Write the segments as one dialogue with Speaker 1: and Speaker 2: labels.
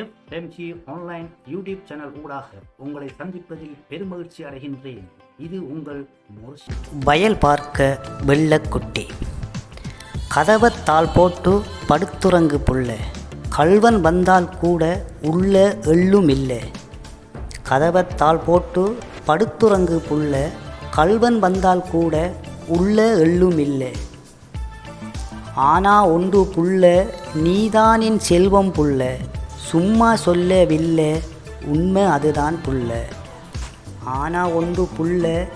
Speaker 1: FMG online YouTube channel ஊடாக உங்களை சந்திப்பதில் பெருமகிழ்ச்சி அடைகின்றேன். இது உங்கள்
Speaker 2: வயல் பார்க்க வெள்ளக்குட்டி கதவத்தால் போட்டு படுத்துறங்கு புள்ள. கள்வன் வந்தால் கூட உள்ள எள்ளும் இல்லை. கதவத்தால் போட்டு படுத்துறங்கு புள்ள. கள்வன் வந்தால் கூட உள்ள எள்ளும் இல்லை. ஆனா ஒன்று புள்ள நீதானின் செல்வம் புள்ள. சும்மா சொல்லவில்லை. உண்மை அதுதான் புள்ள. ஆனா ஒன்று புள்ள.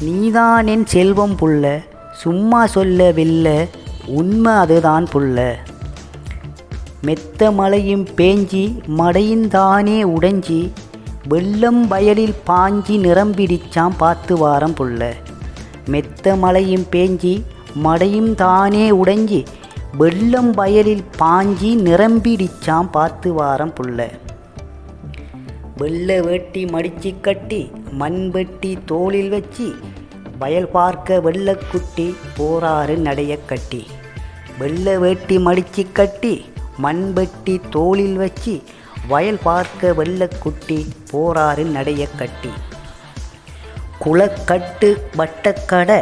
Speaker 2: நீதான் என் செல்வம் புள்ள. சும்மா சொல்லவில்லை. உண்மை அதுதான் புள்ள. மெத்த மழையும் பேஞ்சி மடையுந்தானே உடைஞ்சி வெள்ளம் வயலில் பாஞ்சி நிரம்பிடிச்சாம் பார்த்து வாரம் புள்ள. மெத்த மழையும் பேஞ்சி மடையும் தானே உடைஞ்சி வெள்ளம் வயலில் பாஞ்சி நிரம்பிடிச்சாம் பார்த்து வாரம் புள்ள. வெள்ளை வேட்டி மடிச்சு கட்டி மண்பெட்டி தோளில் வச்சு வயல் பார்க்க வெள்ளக்குட்டி போராறு நடைய கட்டி. வெள்ளை வேட்டி மடிச்சு கட்டி மண்பெட்டி தோளில் வச்சு வயல் பார்க்க வெள்ளக்குட்டி போராறு நடைய கட்டி. குளக்கட்டு வட்டக்கடை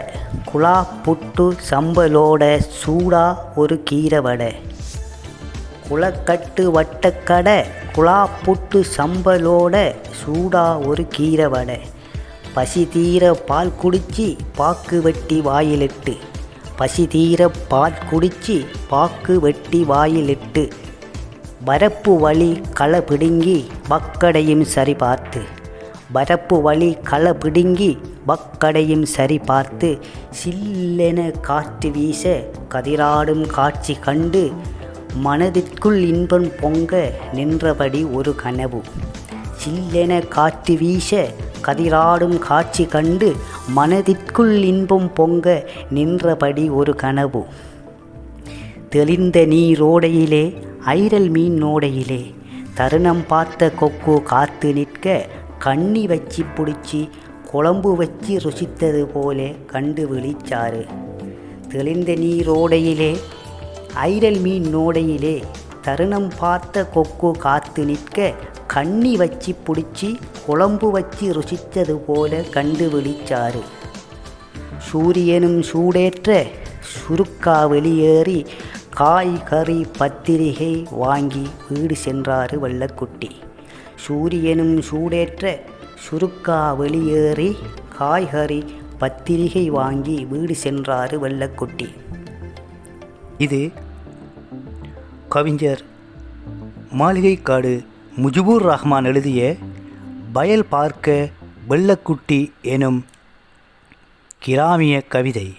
Speaker 2: குழா புட்டு சம்பலோட சூடா ஒரு கீரை வடை குளக்கட்டு வட்டக்கடை குழா புட்டு சம்பலோட சூடா ஒரு கீரை வடை பசி தீர பால் குடிச்சு பாக்கு வெட்டி வாயிலிட்டு. பசி தீர பால் குடிச்சு பாக்கு வெட்டி வாயிலிட்டு. வரப்பு வழி களை பிடுங்கி மக்கடையும் சரி பார்த்து வரப்பு வழி களை பிடுங்கி வக்கடையும் சரி பார்த்து சில்லென காற்று வீச கதிராடும் காட்சி கண்டு மனதிற்குள் இன்பம் பொங்க நின்றபடி ஒரு கனவு. சில்லென காற்று வீச கதிராடும் காட்சி கண்டு மனதிற்குள் இன்பம் பொங்க நின்றபடி ஒரு கனவு. தெளிந்த நீரோடையிலே ஐரல் மீன் நோடையிலே தருணம் பார்த்த கொக்கு காத்து நிற்க கண்ணி வச்சு பிடிச்சி குழம்பு வச்சு ருசித்தது போல கண்டு விழிச்சாரு தெளிந்த நீரோடையிலே ஐரல் மீன் நோடையிலே தருணம் பார்த்த கொக்கு காத்து நிற்க கண்ணி வச்சு பிடிச்சி குழம்பு வச்சு ருசித்தது போல கண்டு விழிச்சாரு சூரியனும் சூடேற்ற சுருக்கா வெளியேறி காய் கறி பத்திரிகை வாங்கி வீடு சென்றாரு வெள்ளக்குட்டி. சூரியனும் சூடேற்ற சுருக்கா வெளியேறி காய்கறி பத்திரிகை வாங்கி வீடு சென்றாரு வெள்ளக்குட்டி.
Speaker 3: இது கவிஞர் மாளிகைக்காடு முஜிபூர் ரஹ்மான் எழுதிய பயல் பார்க்க வெள்ளக்குட்டி எனும் கிராமிய கவிதை.